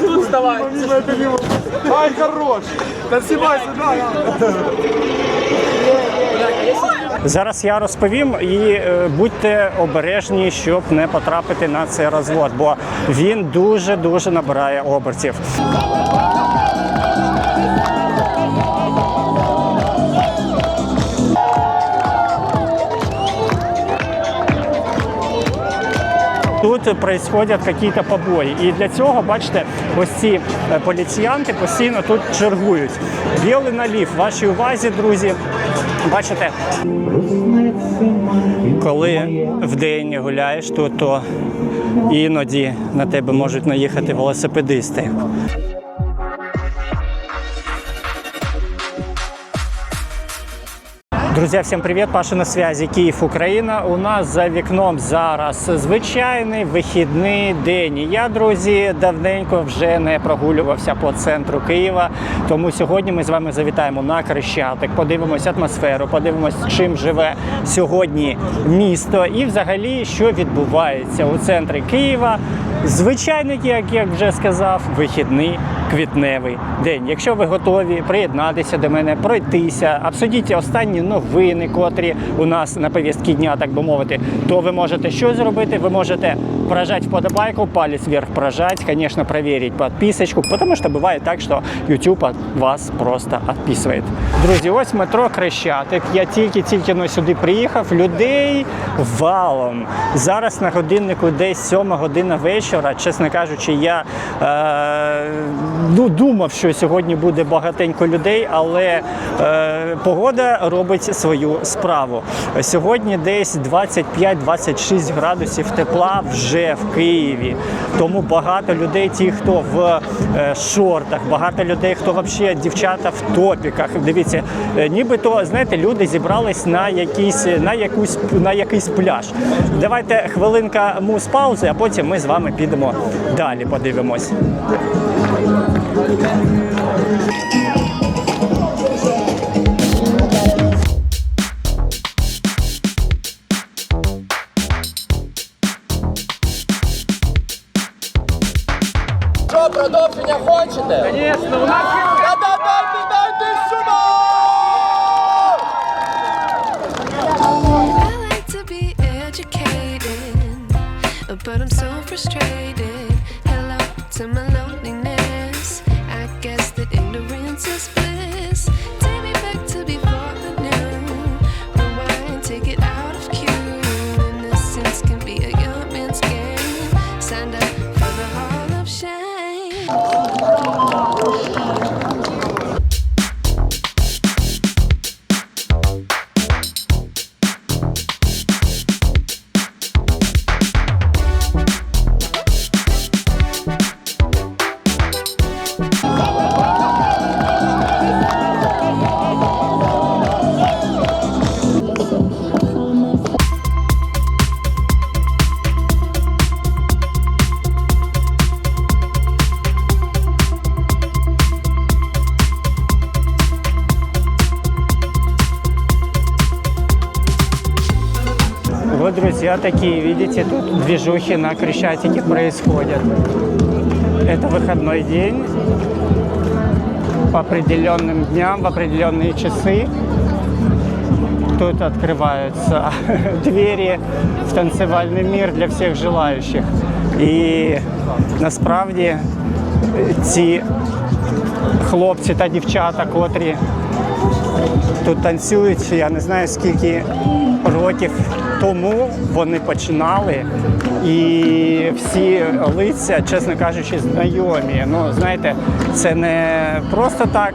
Тут вставай. Ай, хорош! Та снимай сюда! Зараз я розповім і е, будьте обережні, щоб не потрапити на цей розвод, бо він дуже дуже набирає обертів. Тут відбуваються якісь побої. І для цього, бачите, ось ці е, поліціянти постійно тут чергують. Білий налів, вашій увазі, друзі. Бачите, коли в день гуляєш тут, то іноді на тебе можуть наїхати велосипедисти. Друзья, всем привет! Паша на связи, Київ, Україна. У нас за вікном зараз звичайний вихідний день. Я, друзі, давненько вже не прогулювався по центру Києва. Тому сьогодні ми з вами завітаємо на Крещатик, подивимось атмосферу, подивимось, чим живе сьогодні місто і взагалі, що відбувається у центрі Києва. Звичайний, як я вже сказав, вихідний квітневий день. Якщо ви готові приєднатися до мене, пройтися, обсудіть останні новини, котрі у нас на повістці дня, так би мовити, то ви можете що зробити? Ви можете прожать вподобайку, палец вверх прожать, конечно, проверить подписочку, потому что бывает так, что YouTube вас просто відписує. Друзі, ось метро Крещатик. Я тільки-тільки сюди приїхав. Людей валом. Зараз на годиннику десь 7 година вечора. Чесно кажучи, я е, ну, думав, що сьогодні буде багатенько людей, але е, погода робить свою справу. Сьогодні десь 25-26 градусів тепла вже в Києві. Тому багато людей, ті, хто в е, шортах, багато людей, хто взагалі дівчата в топіках. Дивіться, е, нібито знаєте, люди зібрались на якийсь на якусь на якийсь пляж. Давайте хвилинка мус паузи, а потім ми з вами підемо далі. Подивимось. хочете? Звісно, у нас Та дайте, дайте сюди! I like to be educated, but I'm so frustrated. Hello to my такие, видите, тут движухи на Крещатике происходят. Это выходной день. По определенным дням, в определенные часы тут открываются двери в танцевальный мир для всіх желаючих. І насправді ці хлопці та дівчата, котрі тут танцюють, я не знаю скільки років тому вони починали, і всі лиця, чесно кажучи, знайомі. Ну, знаєте, це не просто так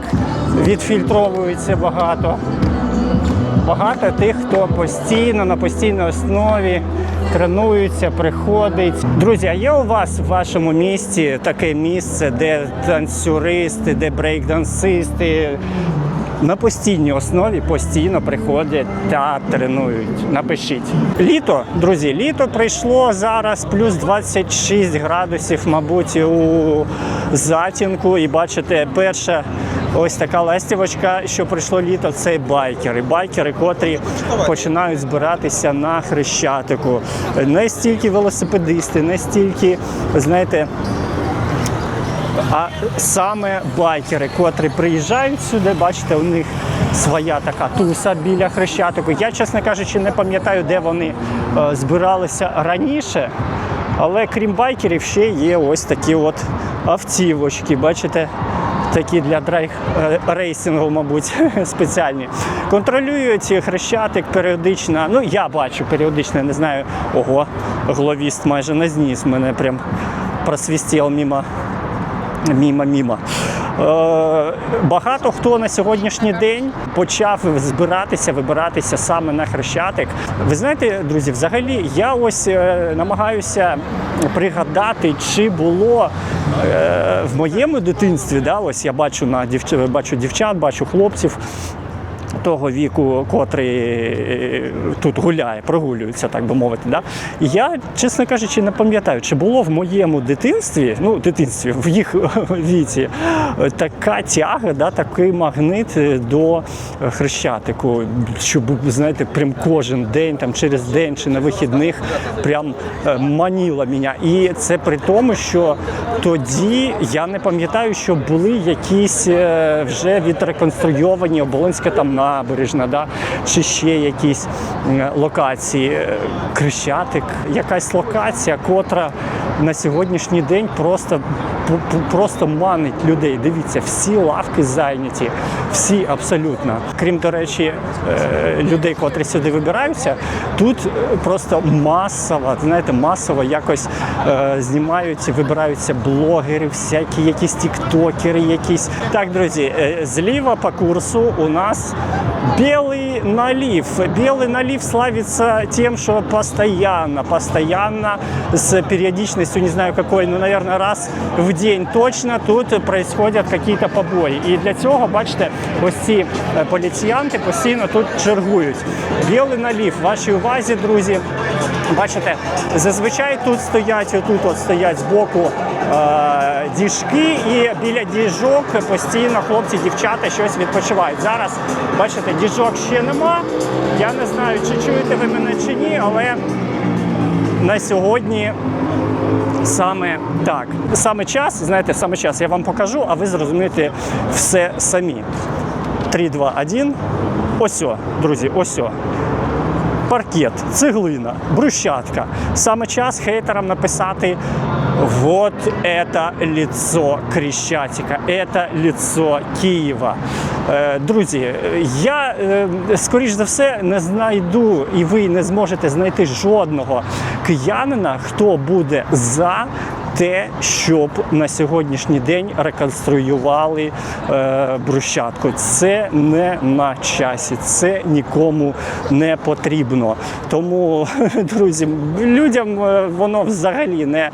відфільтровується багато. Багато тих, хто постійно на постійній основі тренуються, приходить. Друзі, а є у вас в вашому місті таке місце, де танцюристи, де брейкдансисти на постійній основі постійно приходять та тренують. Напишіть. Літо, друзі, літо прийшло зараз плюс 26 градусів, мабуть, у затінку. І бачите, перша ось така ластівочка, що прийшло літо, це байкери. Байкери, котрі починають збиратися на хрещатику. Не стільки велосипедисти, не стільки, знаєте, А саме байкери, котрі приїжджають сюди, бачите, у них своя така туса біля хрещатику. Я, чесно кажучи, не пам'ятаю, де вони е, збиралися раніше. Але крім байкерів, ще є ось такі от автівочки. Бачите, такі для драйв е, рейсингу, мабуть, спеціальні. Контролюють хрещатик періодично. Ну, я бачу періодично, не знаю. Ого, гловіст майже не зніс мене прям просвістів мимо мімо. Е, багато хто на сьогоднішній день почав збиратися, вибиратися саме на хрещатик. Ви знаєте, друзі, взагалі я ось е, намагаюся пригадати, чи було е, в моєму дитинстві, да, ось я бачу на дівч... бачу дівчат, бачу хлопців того віку, котрий е, тут гуляє, прогулюється, так би мовити. Да? Я, чесно кажучи, не пам'ятаю, чи було в моєму дитинстві, ну, дитинстві, в їх віці, така тяга, да, такий магнит до хрещатику, щоб, знаєте, прям кожен день, там, через день чи на вихідних прям е, маніло мене. І це при тому, що тоді я не пам'ятаю, що були якісь е, вже відреконструйовані оболонська там набережна, да? чи ще якісь е, локації. Е, Крещатик, якась локація, котра на сьогоднішній день просто, просто манить людей. Дивіться, всі лавки зайняті, всі абсолютно. Крім до речі, е, людей, котрі сюди вибираються, тут е, просто масово, знаєте, масово якось е, знімаються, вибираються блогери, всякі якісь тіктокери, якісь. Так, друзі, е, зліва по курсу у нас белый налив. Белый налив славится тем, что постоянно, постоянно с периодичностью, не знаю какой, ну, наверное, раз в день точно тут происходят какие-то побої. І для цього, бачите, ось ці е, поліціянти постійно тут чергують. Білий налів, вашій увазі, друзі. Бачите, зазвичай тут стоять, отут от стоять збоку е, діжки, і біля діжок постійно хлопці, дівчата щось відпочивають. Зараз, бачите, діжок ще нема. Я не знаю, чи чуєте ви мене чи ні, але на сьогодні саме так. Саме час, знаєте, саме час я вам покажу, а ви зрозумієте все самі. 3, 2, 1. Ось, друзі, ось. Паркет, цеглина, брусчатка. Саме час хейтерам написати вот это лицо Крещатика, это лицо Києва. Е, Друзі, я е, скоріш за все не знайду, і ви не зможете знайти жодного киянина, хто буде за те, щоб на сьогоднішній день реконструювали е, брусчатку. Це не на часі, це нікому не потрібно. Тому, друзі, людям е, воно взагалі не,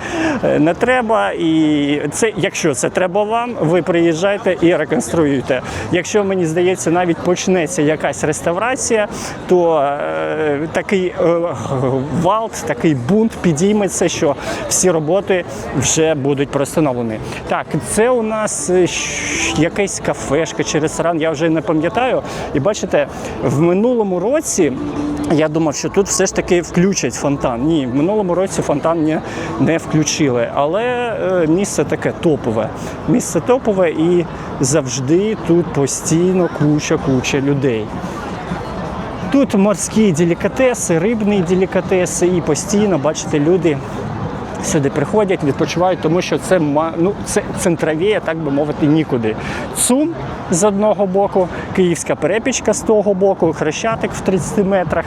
не треба. І це, якщо це треба вам, ви приїжджайте і реконструюєте. Якщо мені здається, навіть почнеться якась реставрація, то е, такий е, гвалт, такий бунт підійметься, що всі роботи вже будуть простановлені. Так, це у нас е, якась кафешка чи ресторан, я вже не пам'ятаю. І бачите, в минулому році. Я думав, що тут все ж таки включать фонтан. Ні, в минулому році фонтан не, не включили. Але е, місце таке топове. Місце топове і завжди тут постійно куча-куча людей. Тут морські делікатеси, рибні делікатеси, і постійно, бачите, люди сюди приходять, відпочивають, тому що це ну, це центровіє, так би мовити, нікуди. Цум з одного боку, київська перепічка з того боку, хрещатик в 30 метрах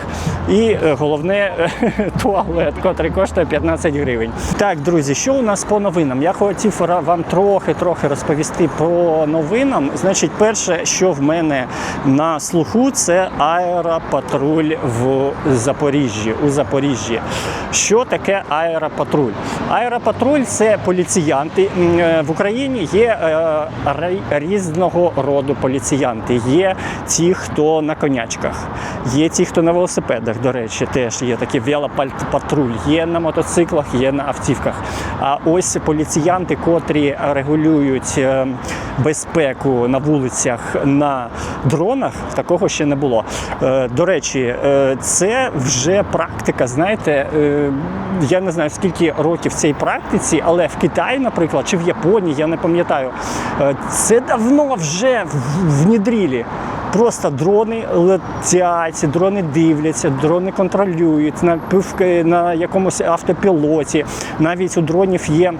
і е, головне туалет, котрий коштує 15 гривень. Так, друзі, що у нас по новинам? Я хотів вам трохи-трохи розповісти про новинам. Значить, перше, що в мене на слуху, це аеропатруль в Запоріжжі. У Запоріжжі. Що таке аеропатруль? Аеропатруль це поліціянти. Е, В Україні є е, різного роду поліціянти. Є ті, хто на конячках, є ті, хто на велосипедах. До речі, теж є такий велопатруль, є на мотоциклах, є на автівках. А ось поліціянти, котрі регулюють е, безпеку на вулицях на дронах, такого ще не було. До речі, це вже практика. Знаєте, я не знаю скільки років цій практиці, але в Китаї, наприклад, чи в Японії, я не пам'ятаю, е, це давно вже в- внідрілі. Просто дрони летять, дрони дивляться, дрони контролюють на на якомусь автопілоті. Навіть у дронів є.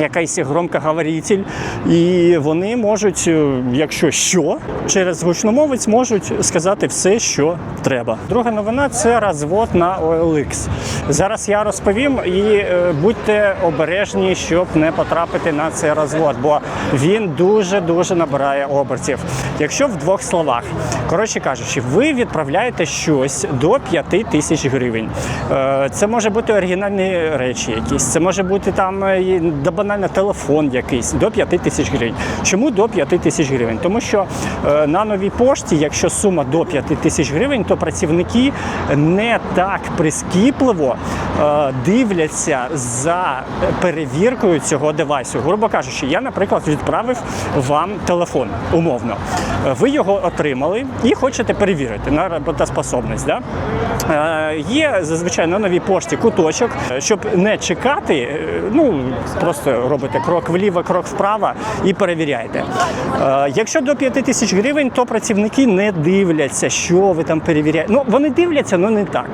Якийсь громкоговоритель, і вони можуть, е, якщо що, через гучномовець можуть сказати все, що треба. Друга новина це розвод на OLX. Зараз я розповім і е, будьте обережні, щоб не потрапити на цей розвод, бо він дуже дуже набирає обертів. Якщо в двох словах, коротше кажучи, ви відправляєте щось до 5 тисяч гривень. Е, Це може бути оригінальні речі, якісь, це може бути там да банально телефон якийсь до 5 тисяч гривень. Чому до 5 тисяч гривень? Тому що е, на новій пошті, якщо сума до 5 тисяч гривень, то працівники не так прискіпливо е, дивляться за перевіркою цього девайсу. Грубо кажучи, я, наприклад, відправив вам телефон умовно. Е, Ви його отримали і хочете перевірити на роботоспособність. Да? Є зазвичай на новій пошті куточок, щоб не чекати. Ну просто робите крок вліво, крок вправо і перевіряєте. Е, Якщо до 5 тисяч гривень, то працівники не дивляться, що ви там перевіряєте. Ну вони дивляться, але не так.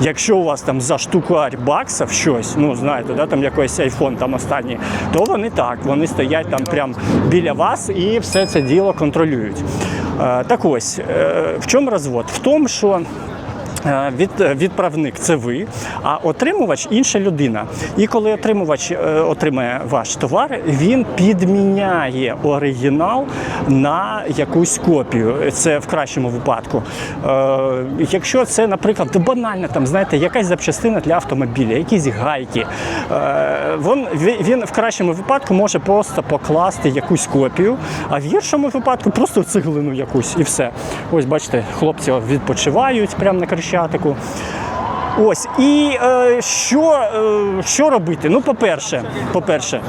Якщо у вас там за штукарь баксів щось, ну знаєте, да, там якийсь айфон там останній, то вони так, вони стоять там прямо біля вас і все це діло контролюють. Е, Так ось, е, в чому розвод? В тому, що Від, відправник це ви, а отримувач інша людина. І коли отримувач е, отримає ваш товар, він підміняє оригінал на якусь копію. Це в кращому випадку. Е, якщо це, наприклад, банально, там знаєте, якась запчастина для автомобіля, якісь гайки, е, він, він в кращому випадку може просто покласти якусь копію, а в гіршому випадку просто цеглину якусь і все. Ось бачите, хлопці відпочивають прямо на Крещатику. Ось і е, що, е, що робити? Ну, по-перше, по-перше,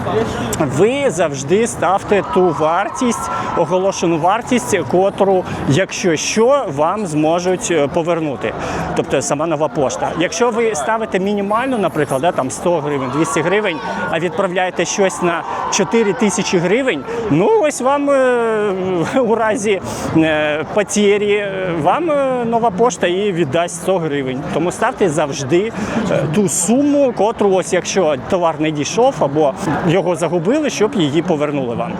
ви завжди ставте ту вартість, оголошену вартість, котру, якщо що, вам зможуть е, повернути. Тобто сама нова пошта. Якщо ви ставите мінімальну, наприклад, да, там 100 гривень, 200 гривень, а відправляєте щось на 4 тисячі гривень, ну ось вам е, у разі е, потері, е, вам е, нова пошта і віддасть 100 гривень. Тому ставте завжди е, ту суму, котру, ось якщо товар не дійшов або його загубили, щоб її повернули вам.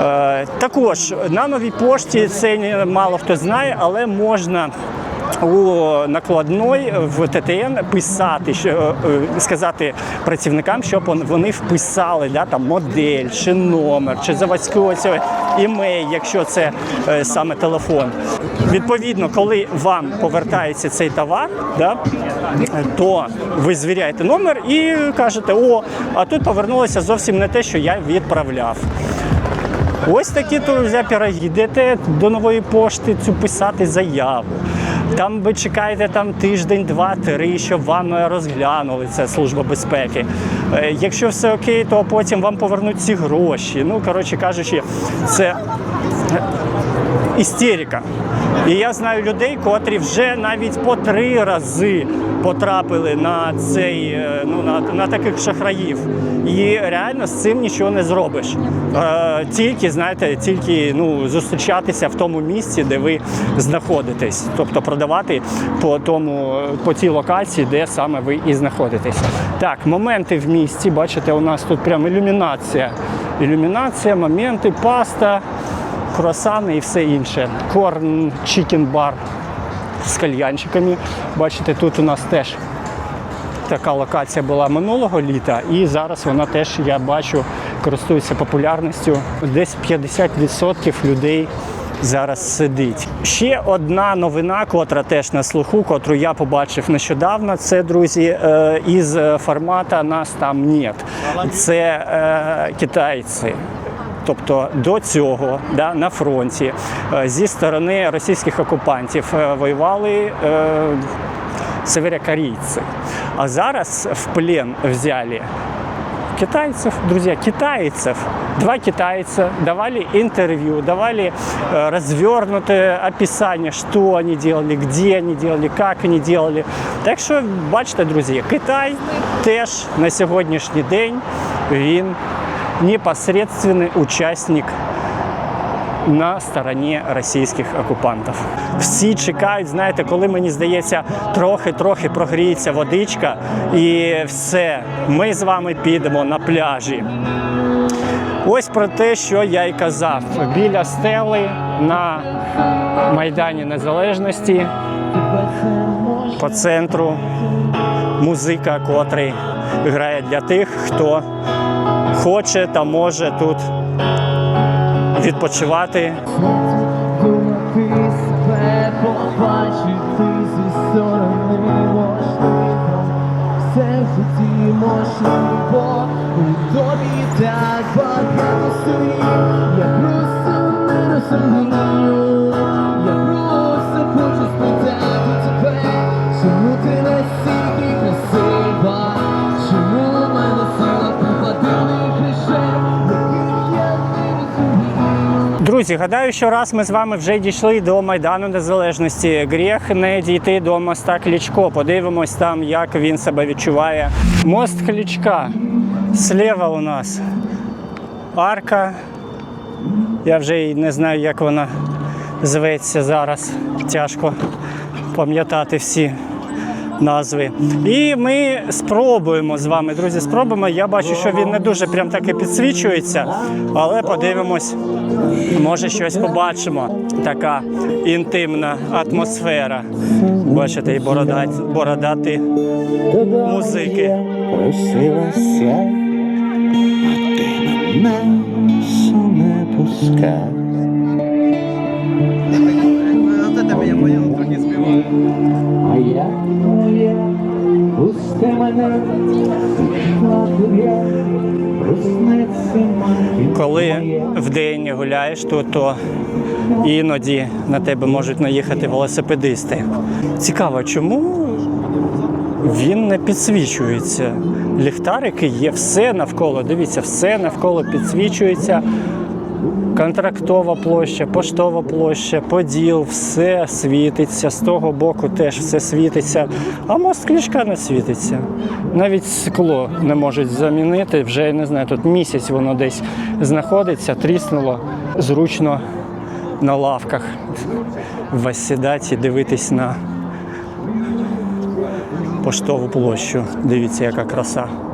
Е, Також на новій пошті це мало хто знає, але можна. У накладной в ТТН писати, що е, сказати працівникам, щоб вони вписали да, там модель, чи номер, чи заводський ось, е, імей, якщо це е, саме телефон. Відповідно, коли вам повертається цей товар, да, то ви звіряєте номер і кажете, о, а тут повернулося зовсім не те, що я відправляв. Ось такі друзі, піроги. Йдете до нової пошти цю писати заяву. Там ви чекаєте там тиждень, два, три, щоб вам розглянули це служба безпеки. Е, Якщо все окей, то потім вам повернуть ці гроші. Ну, коротше кажучи, це істерика. І я знаю людей, котрі вже навіть по три рази потрапили на цей е, ну на, на таких шахраїв. І реально з цим нічого не зробиш. Е, тільки знаєте, тільки ну зустрічатися в тому місці, де ви знаходитесь, тобто продавати по тому по тій локації, де саме ви і знаходитесь. Так, моменти в місті. Бачите, у нас тут прям ілюмінація. Ілюмінація, моменти, паста круасани і все інше. Корн, чікен бар з кальянчиками. Бачите, тут у нас теж така локація була минулого літа, і зараз вона теж, я бачу, користується популярністю. Десь 50% людей. Зараз сидить. Ще одна новина, котра теж на слуху, котру я побачив нещодавно. Це друзі е, із формата нас там нет. Це е, китайці тобто до цього да, на фронті е, зі сторони російських окупантів е, воювали е, северокорейці. А зараз в плен взяли китайцев, друзья, китайцев. Два китайца давали интервью, давали э, развернутое описание, что они делали, где они делали, как они делали. Так що, бачите, друзі, Китай теж на сьогоднішній день він непосредственний учасник на стороні російських окупантів. Всі чекають, знаєте, коли мені здається, трохи-трохи прогріється водичка, і все, ми з вами підемо на пляжі. Ось про те, що я й казав. Біля стели на Майдані Незалежності по центру музика, котрий грає для тих, хто хоче та може тут відпочивати. Можливо У тобі так багато слів. Я просто Гадаю, що раз ми з вами вже дійшли до Майдану Незалежності. Гріх не дійти до моста Клічко. Подивимось там, як він себе відчуває. Мост Клічка. Слева у нас арка. Я вже й не знаю, як вона зветься зараз. Тяжко пам'ятати всі назви. І ми спробуємо з вами, друзі, спробуємо. Я бачу, що він не дуже прям так і підсвічується, але подивимось, може щось побачимо. Така інтимна атмосфера. Бачите, і бородати, бородати музики. Просилася, а ти мене не пускав. А я пусти мене. Коли вдень гуляєш тут, то іноді на тебе можуть наїхати велосипедисти. Цікаво, чому він не підсвічується? Ліхтарики є, все навколо. Дивіться, все навколо підсвічується. Контрактова площа, поштова площа, поділ, все світиться. З того боку теж все світиться. А мост клішка не світиться. Навіть скло не можуть замінити. Вже я не знаю, тут місяць воно десь знаходиться, тріснуло зручно на лавках. Восідати і дивитись на поштову площу. Дивіться, яка краса.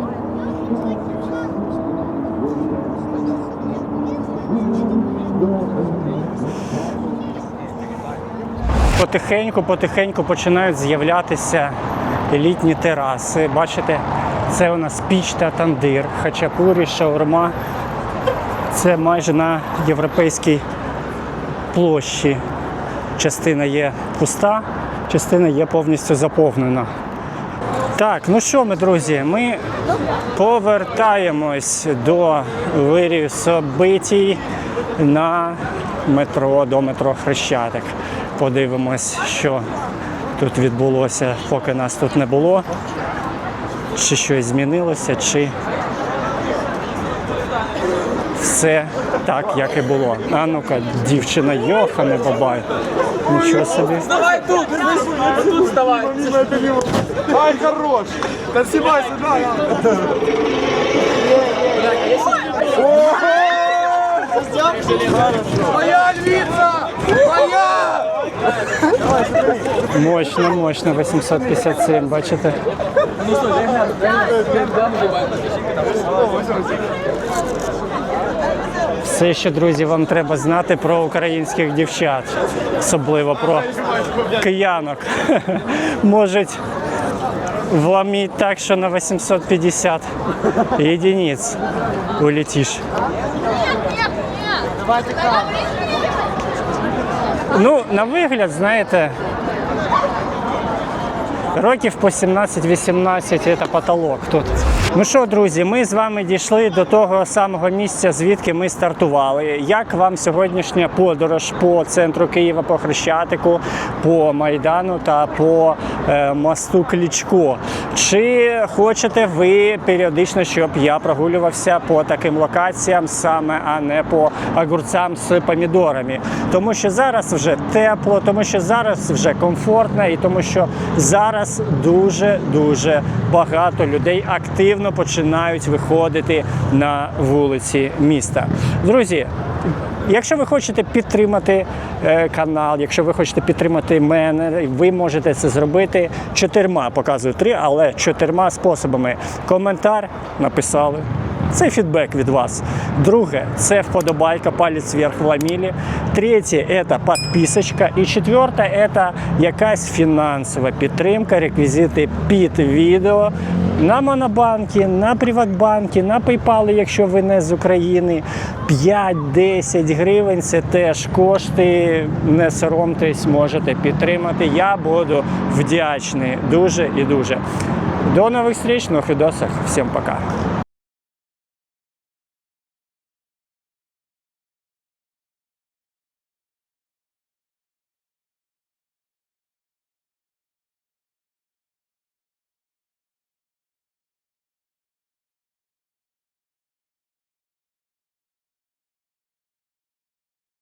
Потихеньку, потихеньку починають з'являтися літні тераси. Бачите, це у нас піч та тандир, хачапурі, шаурма. Це майже на європейській площі. Частина є пуста, частина є повністю заповнена. Так, ну що ми, друзі, ми повертаємось до вирію собитій на метро, до метро Хрещатик. Подивимось, що тут відбулося, поки нас тут не було. Чи щось змінилося, чи все так, як і було. А ну-ка, дівчина Йохане бабай. Нічого собі. Давай тут, тут вставай. Ай, хорош! Да снимайся, да, да. Моя львица! Моя! Мощно, мощно, 857, бачите? Все, що, друзі, вам треба знати про українських дівчат, особливо про киянок. Можуть вломити так, що на 850 єдиниць улетиш. Ну, на вигляд, знаєте, років по 17-18 це потолок тут. Ну що, друзі, ми з вами дійшли до того самого місця, звідки ми стартували. Як вам сьогоднішня подорож по центру Києва, по Хрещатику, по Майдану та по е, мосту Клічко? Чи хочете ви періодично, щоб я прогулювався по таким локаціям саме, а не по огурцям з помідорами? Тому що зараз вже тепло, тому що зараз вже комфортно, і тому що зараз дуже дуже багато людей активно починають виходити на вулиці міста. Друзі. Якщо ви хочете підтримати е, канал, якщо ви хочете підтримати мене, ви можете це зробити чотирма, показую три, але чотирма способами. Коментар написали. Це фідбек від вас. Друге це вподобайка, палець вверх в ламілі. Третє це підписочка. І четверте це якась фінансова підтримка, реквізити під відео на Монобанки, на Приватбанки, на PayPal, якщо ви не з України. 5-10 гривень це теж кошти. Не соромтесь, можете підтримати. Я буду вдячний дуже і дуже. До нових зустріч, на Фідосах. Всім пока.